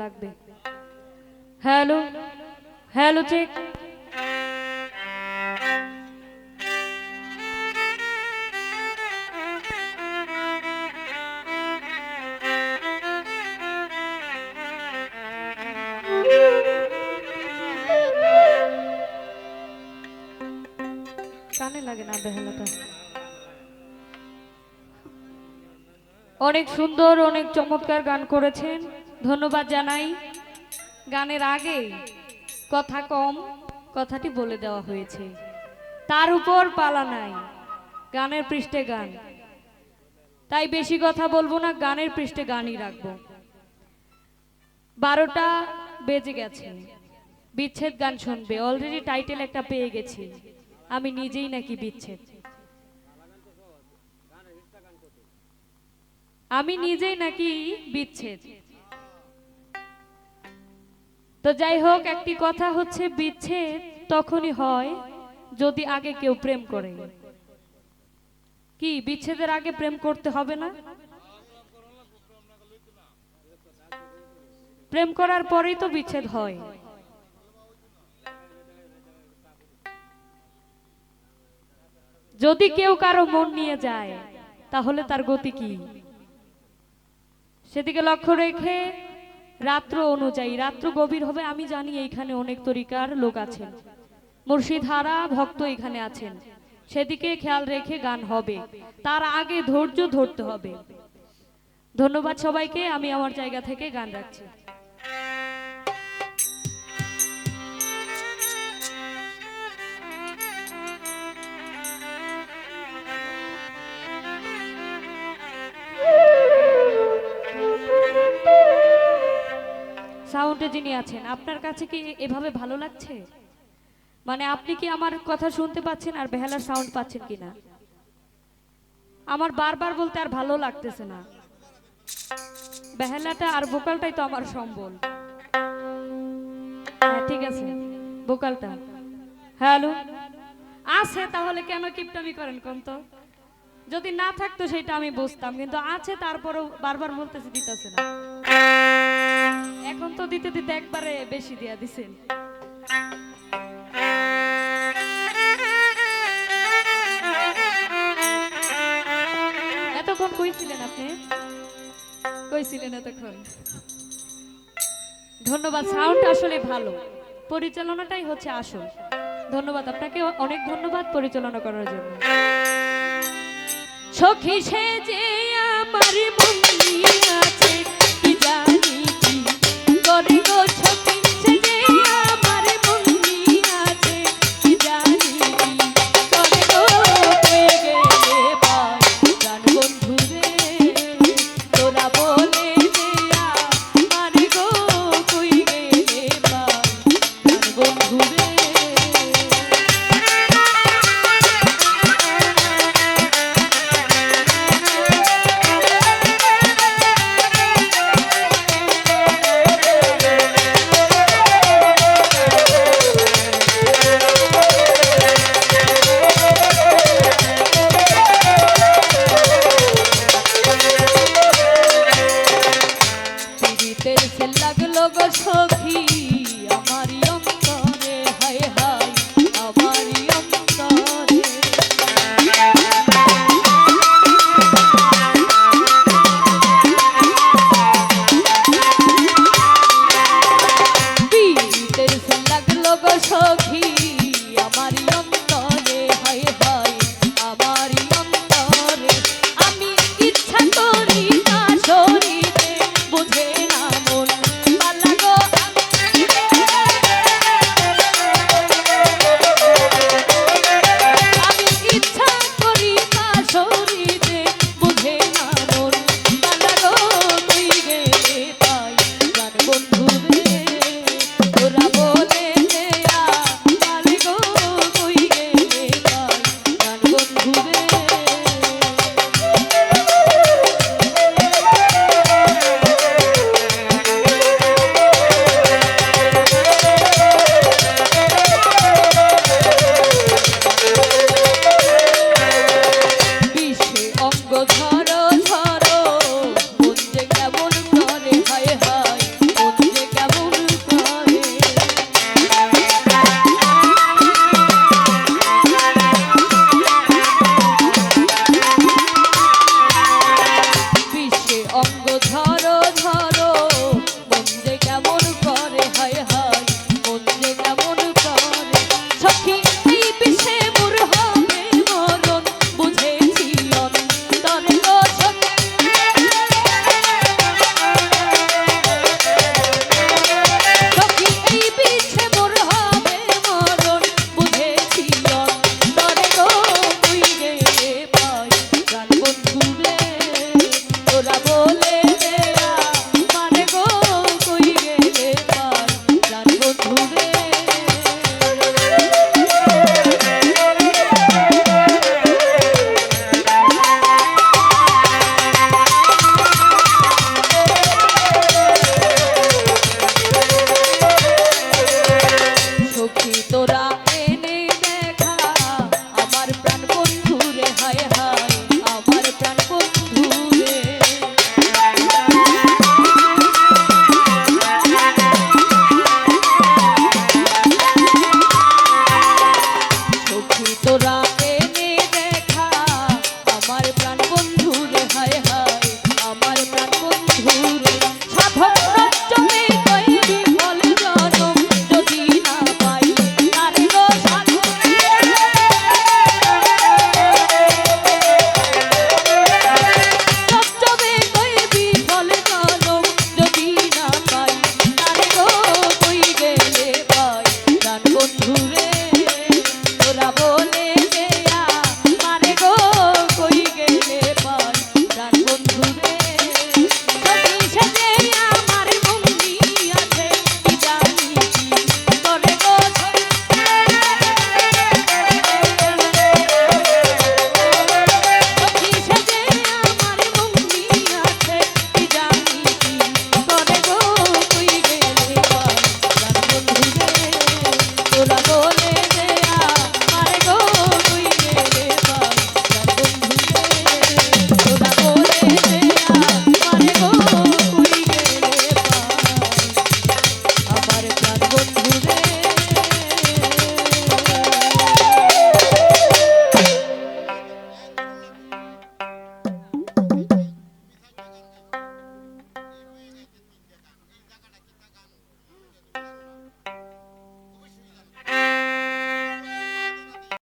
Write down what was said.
লাগবে। Hello hello check অনেক সুন্দর অনেক চমৎকার গান করেছেন। ধন্যবাদ জানাই। গানের আগে কথা কম, কথাটি বলে দেওয়া হয়েছে। তার উপর পালা নাই, গানের পৃষ্ঠে গান। তাই বেশি কথা বলব না, গানের পৃষ্ঠে গানই রাখব। বারোটা বেজে গেছে। বিচ্ছেদ গান শুনবে। অলরেডি টাইটেল একটা পেয়ে গেছি। আমি নিজেই নাকি বিচ্ছেদ। আমি নিজেই নাকি বিচ্ছেদ। তো যাই হোক, একটি কথা হচ্ছে বিচ্ছেদ তখনই হয় যদি আগে কেউ প্রেম করে। কি, বিচ্ছেদের আগে প্রেম করতে হবে না? প্রেম করার পরেই তো বিচ্ছেদ হয়। যদি কেউ কারও মন নিয়ে যায়, তাহলে তার গতি কি? সেদিকে লক্ষ্য রেখে রাত্র অনুযায়ী, রাত্র গভীর হবে, আমি জানি এইখানে অনেক তরিকার লোক আছেন। মুর্শিধারা ভক্ত এখানে আছেন। সেদিকে খেয়াল রেখে গান হবে। তার আগে ধৈর্য ধরতে হবে। ধন্যবাদ সবাইকে, আমি আমার জায়গা থেকে গান রাখছি। যিনি আছেন, আপনার কাছে কি এভাবে ভালো লাগছে? মানে আপনি কি আমার কথা শুনতে পাচ্ছেন আর বেহালার সাউন্ড পাচ্ছেন কিনা? আমার বারবার বলতে আর ভালো লাগতেছে না। বেহালাটা আর ভোকালটাই তো আমার সম্বল। হ্যাঁ ঠিক আছে ভোকালটা হ্যালো আছে, তাহলে কেন কিপটামি করেন কোন তো যদি না থাকতো সেটা আমি বুঝতাম, কিন্তু আছে, তারপরেও বারবার বলতেছে, দিতেছে না। এখন তো দিতে দিতে একবারে বেশি দিয়া দিছেন। এতক্ষণ কইছিলেন আপনি? কইছিলেন এতক্ষণ? ধন্যবাদ সাউন্ড আসলে ভালো। পরিচালনাটাই হচ্ছে আসল। ধন্যবাদ, আপনাকে অনেক ধন্যবাদ পরিচালনা করার জন্য। সখী সে যে আমার মন